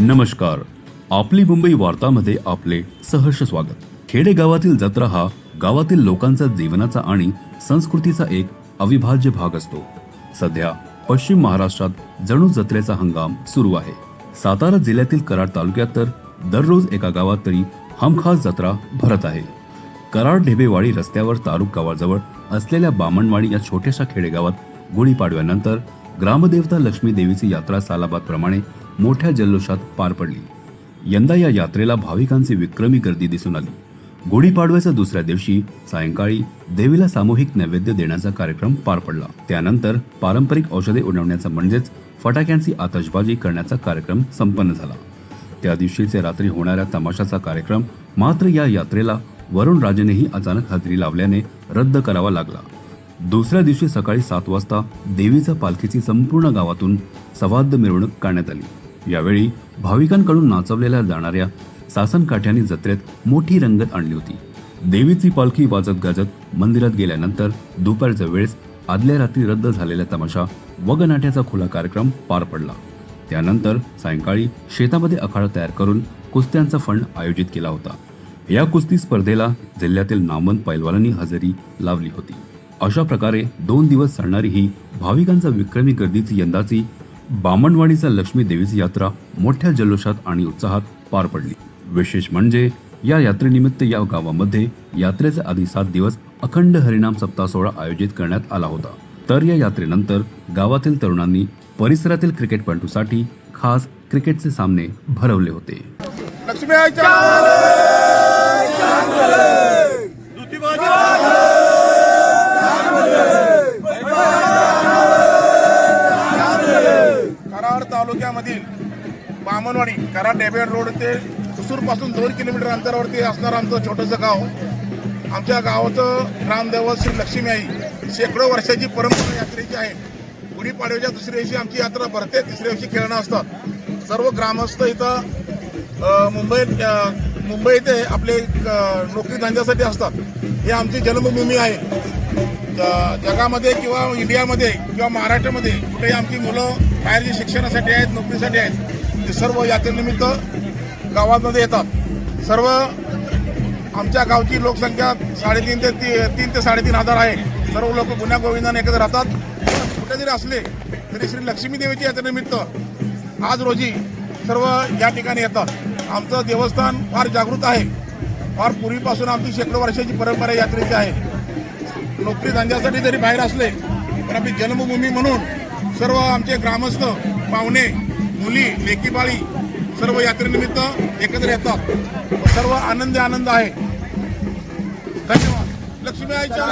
नमस्कार. आपली मुंबई वार्तामध्ये आपले सहर्ष स्वागत. खेडेगावातील जत्रा हा गावातील लोकांचा जीवनाचा आणि संस्कृतीचा एक अविभाज्य भाग असतो. सध्या पश्चिम महाराष्ट्रात जणू जत्रेचा हंगाम सुरू आहे. सातारा जिल्ह्यातील कराड तालुक्यात तर दररोज एका गावात तरी हमखास जत्रा भरत आहे. कराड ढेबेवाडी रस्त्यावर तारुक गावाजवळ असलेल्या बामणवाडी या छोट्याशा खेडेगावात गुढीपाडव्यानंतर ग्रामदेवता लक्ष्मी देवीची यात्रा सालाबादप्रमाणे मोठ्या जल्लोषात पार पडली. यंदा या यात्रेला भाविकांची विक्रमी गर्दी दिसून आली. गुढीपाडव्याच्या दुसऱ्या दिवशी सायंकाळी देवीला सामूहिक नैवेद्य देण्याचा कार्यक्रम पार पडला. त्यानंतर पारंपरिक औषधे उडवण्याचा म्हणजेच फटाक्यांची आतषबाजी करण्याचा कार्यक्रम संपन्न झाला. त्या दिवशीचे रात्री होणाऱ्या तमाशाचा कार्यक्रम मात्र या यात्रेला वरुण राजेनेही अचानक हजेरी लावल्याने रद्द करावा लागला. दुसऱ्या दिवशी सकाळी सात वाजता देवीच्या पालखीची संपूर्ण गावातून सवाद्य मिरवणूक काढण्यात आली. यावेळी भाविकांकडून नाचवलेल्या जाणाऱ्या सासनकाठ्यांनी जत्रेत मोठी रंगत आणली होती. देवीची पालखी वाजत गाजत मंदिरात गेल्यानंतर दुपारच्या वेळेस आदल्या रात्री रद्द झालेला तमाशा वगनाट्याचा खुला कार्यक्रम पार पडला. त्यानंतर सायंकाळी शेतामध्ये अखाडा तयार करून कुस्त्यांचा फंड आयोजित केला होता. या कुस्ती स्पर्धेला जिल्ह्यातील नामवंत पैलवानांनी हजेरी लावली होती. अशा प्रकारे दोन दिवस चालणारी ही भाविकांचा विक्रमी गर्दीची यंदाची बामणवाडीचा लक्ष्मी देवीची यात्रा मोठ्या जल्लोषात आणि उत्साहात पार पडली. विशेष म्हणजे या यात्रेनिमित्त या गावामध्ये यात्रेचे आधी सात दिवस अखंड हरिनाम सप्ताह सोहळा आयोजित करण्यात आला होता. तर या यात्रेनंतर गावातील तरुणांनी परिसरातील क्रिकेटपटूसाठी खास क्रिकेटचे सामने भरवले होते. कराड तालुक्यामधील बामणवाडी कराड डेबेड रोड ते कुसूरपासून दोन किलोमीटर अंतरावरती असणारं आमचं छोटंसं गाव. आमच्या गावाचं ग्रामदैवत श्री लक्ष्मी आई. शेकडो वर्षाची परंपरा यात्रेची आहे. गुढीपाडव्याच्या दुसऱ्या दिवशी आमची यात्रा भरते तिसऱ्या दिवशी खेळणं असतात. सर्व ग्रामस्थ इथं मुंबई मुंबईत मुंबई इथे आपले नोकरी धंद्यासाठी असतात. ही आमची जन्मभूमी आहे. जगामध्ये किंवा इंडियामध्ये किंवा महाराष्ट्रामध्ये कुठेही आमची मुलं बाहेर जे शिक्षणासाठी आहेत नोकरीसाठी आहेत ते सर्व यात्रेनिमित्त गावामध्ये येतात. सर्व आमच्या गावची लोकसंख्या साडेतीन ते ती तीन ते साडेतीन हजार आहे. सर्व लोक गुन्ह्या गोविंदाने एकत्र राहतात. कुठे जरी असले तरी श्री लक्ष्मीदेवीच्या यात्रेनिमित्त आज रोजी सर्व या ठिकाणी येतात. आमचं देवस्थान फार जागृत आहे. फार पूर्वीपासून आमची शेकडो वर्षाची परंपरा यात्रेची आहे. नोकरी धंद्यासाठी जरी बाहेर असले पण आपली जन्मभूमी म्हणून सर्व आमचे ग्रामस्थ पाहुणे मुली लेकीबाळी सर्व यात्रेनिमित्त एकत्र येतात. सर्व आनंदी आनंद आहे. धन्यवाद. लक्ष्मी आईच्या